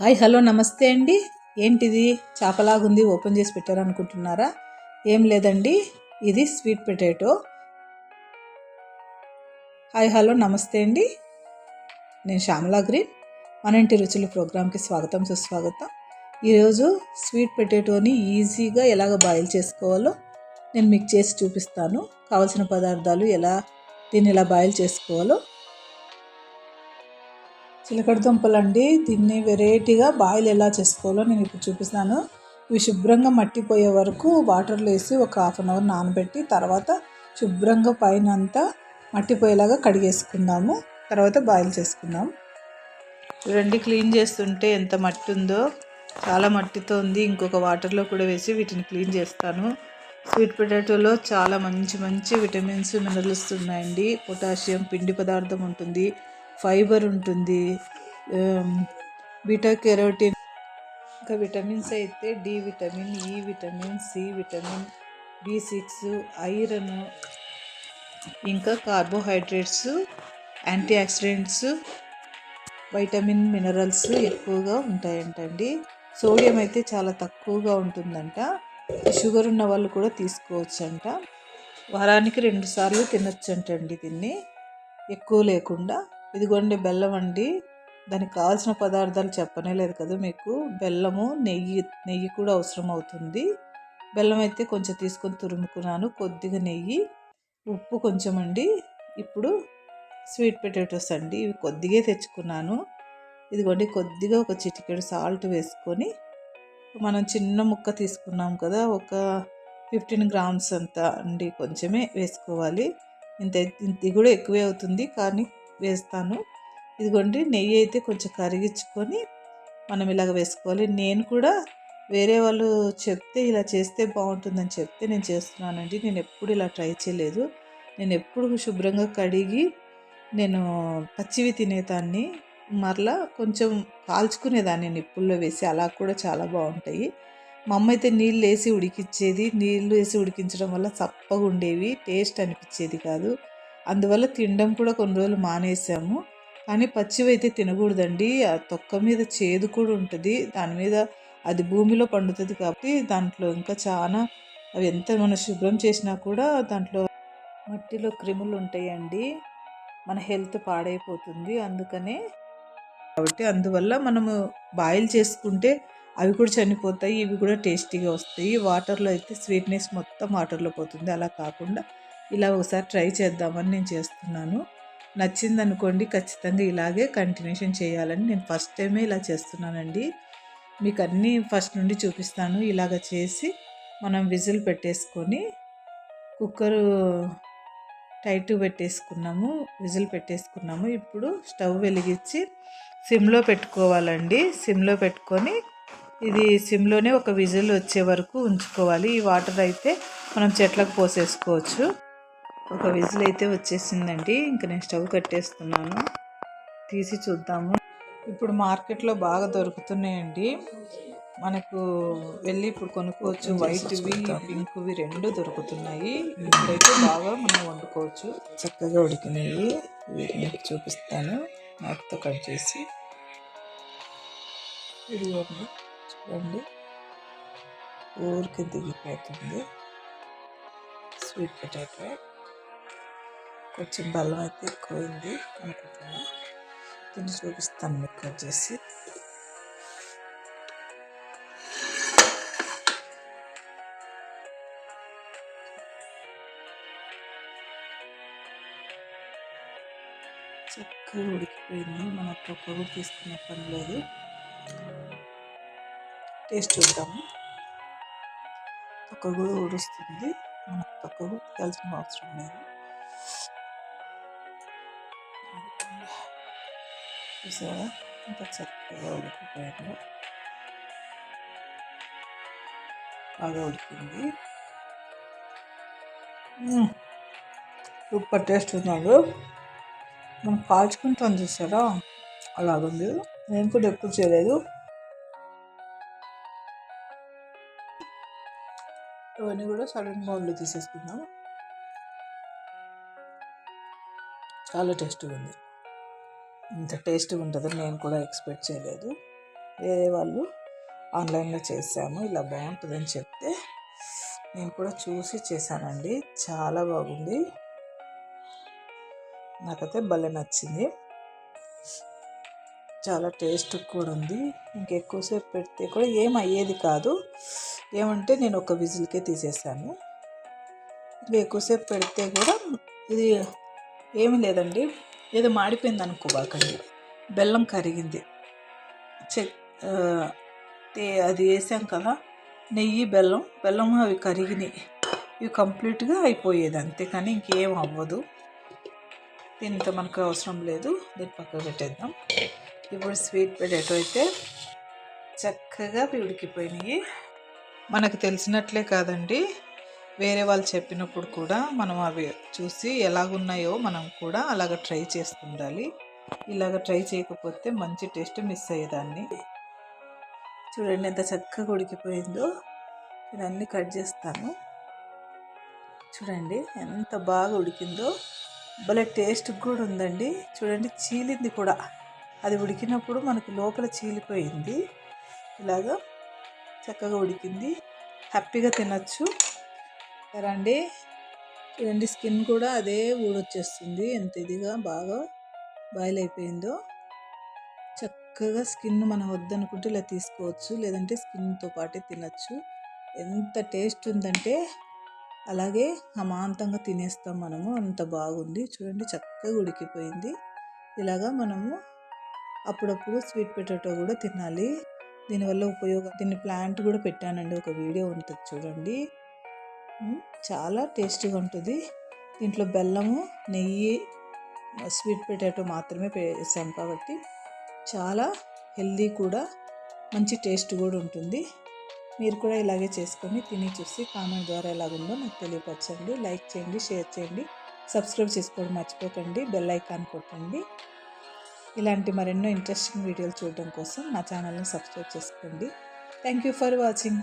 Hi hello నమస్తే అండి. ఏంటిది? చేపలాగుంది ఓపెన్ చేసి పెట్టారనుకుంటున్నారా? ఏం లేదండి. ఇది స్వీట్ పొటాటో. హాయ్ హలో నమస్తే అండి. నేను శ్యామలా గ్రీన్. మన ఇంటి రుచులు ప్రోగ్రామ్కి స్వాగతం సుస్వాగతం. ఈరోజు స్వీట్ పొటాటోని ఈజీగా ఎలాగ బాయిల్ చేసుకోవాలో నేను మీకు చేసి చూపిస్తాను. కావలసిన పదార్థాలు ఎలా దీన్ని ఎలా బాయిల్ చేసుకోవాలో చిలకడ దుంపలు అండి దీన్ని వెరైటీగా బాయిల్ ఎలా చేసుకోవాలో నేను ఇప్పుడు చూపిస్తాను. ఇవి శుభ్రంగా మట్టిపోయే వరకు వాటర్లో వేసి ఒక హాఫ్ అన్ అవర్ నానబెట్టి తర్వాత శుభ్రంగా పైన అంతా మట్టిపోయేలాగా కడిగేసుకుందాము. తర్వాత బాయిల్ చేసుకుందాం. చూడండి క్లీన్ చేస్తుంటే ఎంత మట్టి ఉందో చాలా మట్టితో ఉంది. ఇంకొక వాటర్లో కూడా వేసి వీటిని క్లీన్ చేస్తాను. స్వీట్ పొటాటోలో చాలా మంచి మంచి విటమిన్స్ మినరల్స్ ఉన్నాయండి. పొటాషియం పిండి పదార్థం ఉంటుంది. ఫైబర్ ఉంటుంది. బీటా కెరోటిన్ ఇంకా విటమిన్స్ అయితే D vitamin E vitamin C vitamin B six iron ఇంకా carbohydrates antioxidants vitamin minerals ఎక్కువగా ఉంటాయంటండి. సోడియం అయితే చాలా తక్కువగా ఉంటుందంట. షుగర్ ఉన్న వాళ్ళు కూడా తీసుకోవచ్చంట. వారానికి రెండుసార్లు తినొచ్చంటండి దీన్ని. ఎక్కువ లేకుండా. ఇదిగోండి బెల్లం అండి. దానికి కావాల్సిన పదార్థాలు చెప్పనే లేదు కదా మీకు. బెల్లము నెయ్యి నెయ్యి కూడా అవసరం అవుతుంది. బెల్లం అయితే కొంచెం తీసుకొని తురుముకున్నాను. కొద్దిగా నెయ్యి ఉప్పు కొంచెం అండి. ఇప్పుడు స్వీట్ పొటాటోస్ అండి. ఇవి కొద్దిగా తెచ్చుకున్నాను. ఇదిగోండి కొద్దిగా ఒక చిటికెడు సాల్ట్ వేసుకొని మనం చిన్న ముక్క తీసుకున్నాం కదా ఒక ఫిఫ్టీన్ గ్రామ్స్ అంత అండి కొంచెమే వేసుకోవాలి. ఇంత ఇది కూడా ఎక్కువే అవుతుంది కానీ వేస్తాను. ఇదిగోండి నెయ్యి అయితే కొంచెం కరిగించుకొని మనం ఇలాగ వేసుకోవాలి. నేను కూడా వేరే వాళ్ళు చెప్తే ఇలా చేస్తే బాగుంటుందని చెప్తే నేను చేస్తున్నానండి. నేను ఎప్పుడు ఇలా ట్రై చేయలేదు. నేను ఎప్పుడు శుభ్రంగా కడిగి నేను పచ్చివి తినేదాన్ని. మరలా కొంచెం కాల్చుకునేదాన్ని నిప్పుల్లో వేసి. అలా కూడా చాలా బాగుంటాయి. మా అమ్మ అయితే నీళ్ళు వేసి ఉడికించేది నీళ్ళు వేసి ఉడికించడం వల్ల చప్పగా ఉండేవి. టేస్ట్ అనిపించేది కాదు. అందువల్ల తినడం కూడా కొన్ని రోజులు మానేసాము. కానీ పచ్చివి అయితే తినకూడదండి. ఆ తొక్క మీద చేదు కూడా ఉంటుంది. దాని మీద అది భూమిలో పండుతుంది కాబట్టి దాంట్లో ఇంకా చాలా అవి ఎంత మనం శుభ్రం చేసినా కూడా దాంట్లో మట్టిలో క్రిములు ఉంటాయండి. మన హెల్త్ పాడైపోతుంది అందుకనే. కాబట్టి అందువల్ల మనము బాయిల్ చేసుకుంటే అవి కూడా చనిపోతాయి. ఇవి కూడా టేస్టీగా వస్తాయి. వాటర్లో అయితే స్వీట్నెస్ మొత్తం వాటర్లో పోతుంది. అలా కాకుండా ఇలా ఒకసారి ట్రై చేద్దామని నేను చేస్తున్నాను. నచ్చిందనుకోండి ఖచ్చితంగా ఇలాగే కంటిన్యూషన్ చేయాలని నేను ఫస్ట్ టైమే ఇలా చేస్తున్నానండి. మీకు అన్నీ ఫస్ట్ నుండి చూపిస్తాను. ఇలాగ చేసి మనం విజిల్ పెట్టేసుకొని కుక్కరు టైట్ పెట్టేసుకున్నాము విజిల్ పెట్టేసుకున్నాము. ఇప్పుడు స్టవ్ వెలిగించి సిమ్లో పెట్టుకోవాలండి. సిమ్లో పెట్టుకొని ఇది సిమ్లోనే ఒక విజిల్ వచ్చే వరకు ఉంచుకోవాలి. ఈ వాటర్ అయితే మనం చెట్లకు పోసేసుకోవచ్చు. ఒక విజిల్ అయితే వచ్చేసిందండి. ఇంకా నేను స్టవ్ కట్టేస్తున్నాను. తీసి చూద్దాము. ఇప్పుడు మార్కెట్లో బాగా దొరుకుతున్నాయండి. మనకు వెళ్ళి ఇప్పుడు కొనుక్కోవచ్చు. వైట్వి పింక్వి రెండు దొరుకుతున్నాయి. ఇప్పుడైతే బాగా మనం వండుకోవచ్చు. చక్కగా ఉడికినాయి. మీకు చూపిస్తాను. నాకుతో కట్ చేసి. ఇదిగోండి చూడండి. ఊరికి దిగిపోతుంది. Sweet potato. కొంచెం బలం అయితే ఎక్కువైంది. అనుకుంటున్నా దీన్ని చూపిస్తాను మీకు కట్ చేసి చక్కగా ఉడికిపోయింది. మన తొక్క కూడా తీసుకునే పని లేదు. టేస్ట్ చూద్దాము. తొక్క కూడా ఊడుస్తుంది. మనకు తొక్క కూడా అవసరం లేదు. చూసారా ఎంత చక్కగా ఉడికిపోయిందో బాగా ఉడికింది సూపర్ టేస్ట్ ఉన్నాడు మనం కాల్చుకుంటాం చూసారా? అలాగుంది. నేను కూడా ఎప్పుడు చేయలేదు. ఇవన్నీ కూడా సడన్ బౌల్లో తీసేసుకుందాం. చాలా టేస్ట్గా ఉంది. ఇంత టేస్ట్గా ఉంటుందని నేను కూడా ఎక్స్పెక్ట్ చేయలేదు. వేరే వాళ్ళు ఆన్లైన్లో చేసాము ఇలా బాగుంటుందని చెప్తే నేను కూడా చూసి చేశానండి. చాలా బాగుంది. నాకైతే భలే నచ్చింది. చాలా టేస్ట్ కూడా ఉంది. ఇంకెక్కువసేపు పెడితే కూడా ఏమయ్యేది కాదు. ఏమంటే నేను ఒక విజిల్కే తీసేసాను ఇంకా ఎక్కువసేపు పెడితే కూడా ఇది ఏమీ లేదండి. ఏదో మాడిపోయింది అనుకోబాకండి బెల్లం కరిగింది. చెక్ అది వేసాం కదా నెయ్యి బెల్లం బెల్లం అవి కరిగినాయి. ఇవి కంప్లీట్గా అయిపోయేది అంతేకాని ఇంకేం అవ్వదు. దీంతో మనకు అవసరం లేదు. దీన్ని పక్కకు పెట్టేద్దాం. ఇప్పుడు స్వీట్ పొటాటో అయితే చక్కగా ఉడికిపోయినాయి మనకు తెలిసినట్లే కాదండి. వేరే వాళ్ళు చెప్పినప్పుడు కూడా మనం అవి చూసి ఎలాగున్నాయో మనం కూడా అలాగ ట్రై చేస్తుండాలి. ఇలాగ ట్రై చేయకపోతే మంచి టేస్ట్ మిస్ అయ్యేదాన్ని. చూడండి ఎంత చక్కగా ఉడికిపోయిందో. ఇదన్నీ కట్ చేస్తాను. చూడండి ఎంత బాగా ఉడికిందో. భలే టేస్ట్ కూడా ఉందండి. చూడండి చీలింది కూడా. అది ఉడికినప్పుడు మనకు లోపల చీలిపోయింది. ఇలాగా చక్కగా ఉడికింది. హ్యాపీగా తినచ్చు. రండి చూడండి స్కిన్ కూడా అదే ఊడొచ్చేస్తుంది. ఎంత ఇదిగా బాగా బాయిల్ అయిపోయిందో. చక్కగా స్కిన్ మనం వద్దనుకుంటే ఇలా తీసుకోవచ్చు. లేదంటే స్కిన్తో పాటే తినచ్చు. ఎంత టేస్ట్ ఉందంటే అలాగే అమాంతంగా తినేస్తాం మనము. అంత బాగుంది. చూడండి చక్కగా ఉడికిపోయింది. ఇలాగా మనము అప్పుడప్పుడు స్వీట్ పొటాటో కూడా తినాలి. దీనివల్ల ఉపయోగం దీన్ని ప్లాంట్ కూడా పెట్టానండి. ఒక వీడియో ఉంటుంది చూడండి. చాలా టేస్టీగా ఉంటుంది. దీంట్లో బెల్లము నెయ్యి స్వీట్ పొటాటో మాత్రమే వేసాం కాబట్టి చాలా హెల్దీ కూడా మంచి టేస్ట్ కూడా ఉంటుంది. మీరు కూడా ఇలాగే చేసుకొని తిని చూసి కామెంట్ ద్వారా ఎలాగుందో నాకు తెలియపరచండి. లైక్ చేయండి షేర్ చేయండి సబ్స్క్రైబ్ చేసుకోవడం మర్చిపోకండి బెల్ ఐకాన్ కొట్టండి. ఇలాంటి మరెన్నో ఇంట్రెస్టింగ్ వీడియోలు చూడడం కోసం నా ఛానల్ని సబ్స్క్రైబ్ చేసుకోండి. Thank you for watching.